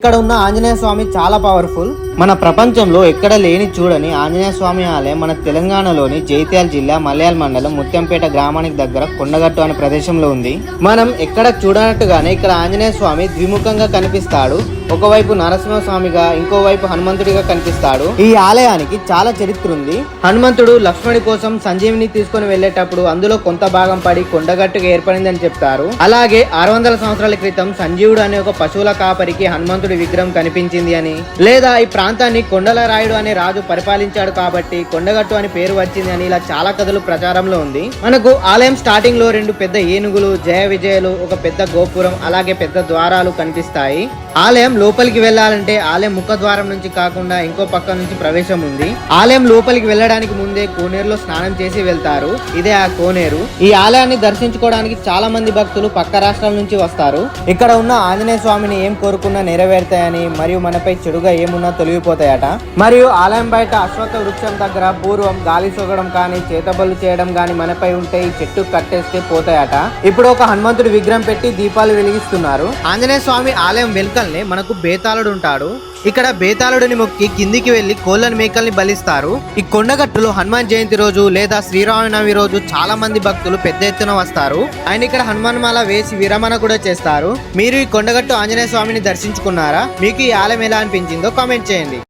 ఇక్కడ ఉన్న ఆంజనేయ స్వామి చాలా పవర్ఫుల్ మన ప్రపంచంలో ఎక్కడ లేని చూడని ఆంజనేయ స్వామి ఆలయం మన తెలంగాణలోని జైత్యాల జిల్లా మలయాళ మండలం ముత్యంపేట గ్రామానికి దగ్గర కొండగట్టు అనే ప్రదేశంలో ఉంది. మనం ఎక్కడ చూడనట్టుగానే ఇక్కడ ఆంజనేయ స్వామి ద్విముఖంగా కనిపిస్తాడు. ఒకవైపు నరసింహస్వామిగా ఇంకోవైపు హనుమంతుడిగా కనిపిస్తాడు. ఈ ఆలయానికి చాలా చరిత్ర ఉంది. హనుమంతుడు లక్ష్మణుడి కోసం సంజీవిని తీసుకొని వెళ్ళేటప్పుడు అందులో కొంత భాగం పడి కొండగట్టుగా ఏర్పడిందని చెప్తారు. అలాగే ఆరు వందల సంవత్సరాల క్రితం సంజీవుడు అనే ఒక పశువుల కాపరికి హనుమంతుడి విగ్రహం కనిపించింది అని. లేదా ఈ ప్రాంతాన్ని కొండల రాయుడు అనే రాజు పరిపాలించాడు కాబట్టి కొండగట్టు అని పేరు వచ్చింది అని ఇలా చాలా కథలు ప్రచారంలో ఉంది. మనకు ఆలయం స్టార్టింగ్లో రెండు పెద్ద ఏనుగులు జయ విజయలు ఒక పెద్ద గోపురం అలాగే పెద్ద ద్వారాలు కనిపిస్తాయి. ఆలయం లోపలికి వెళ్ళాలంటే ఆలయం ముఖ ద్వారం నుంచి కాకుండా ఇంకో పక్క నుంచి ప్రవేశం ఉంది. ఆలయం లోపలికి వెళ్ళడానికి ముందే కోనేరులో స్నానం చేసి వెళ్తారు. ఇదే ఆ కోనేరు. ఈ ఆలయాన్ని దర్శించుకోవడానికి చాలా మంది భక్తులు పక్క రాష్ట్రాల నుంచి వస్తారు. ఇక్కడ ఉన్న ఆంజనేయ స్వామిని ఏం కోరుకున్నా నెరవేరుతాయని మరియు మనపై చెడుగా ఏమున్నా తొలగిపోతాయట. మరియు ఆలయం బయట అశ్వత్థ వృక్షం దగ్గర పూర్వం గాలి సోగడం కానీ చేతబళ్ళు చేయడం కానీ మనపై ఉంటే ఈ చెట్టు కట్టేస్తే పోతాయట. ఇప్పుడు ఒక హనుమంతుడి విగ్రహం పెట్టి దీపాలు వెలిగిస్తున్నారు. ఆంజనేయ స్వామి ఆలయం వెనుకల్నే మనకు బేతాళుడు ఉంటాడు ఇక్కడ బేతాళుడిని మొక్కి కిందికి వెళ్ళి కోళ్ళని మేకల్ని బలిస్తారు. ఈ కొండగట్టులో హనుమాన్ జయంతి రోజు లేదా శ్రీరామనవమి రోజు చాలా మంది భక్తులు పెద్ద ఎత్తున వస్తారు. ఆయన ఇక్కడ హనుమాన్ మాల వేసి విరమణ కూడా చేస్తారు. మీరు ఈ కొండగట్టు ఆంజనేయ స్వామిని దర్శించుకున్నారా? మీకు ఈ ఆలయం ఎలా అనిపించిందో కామెంట్ చేయండి.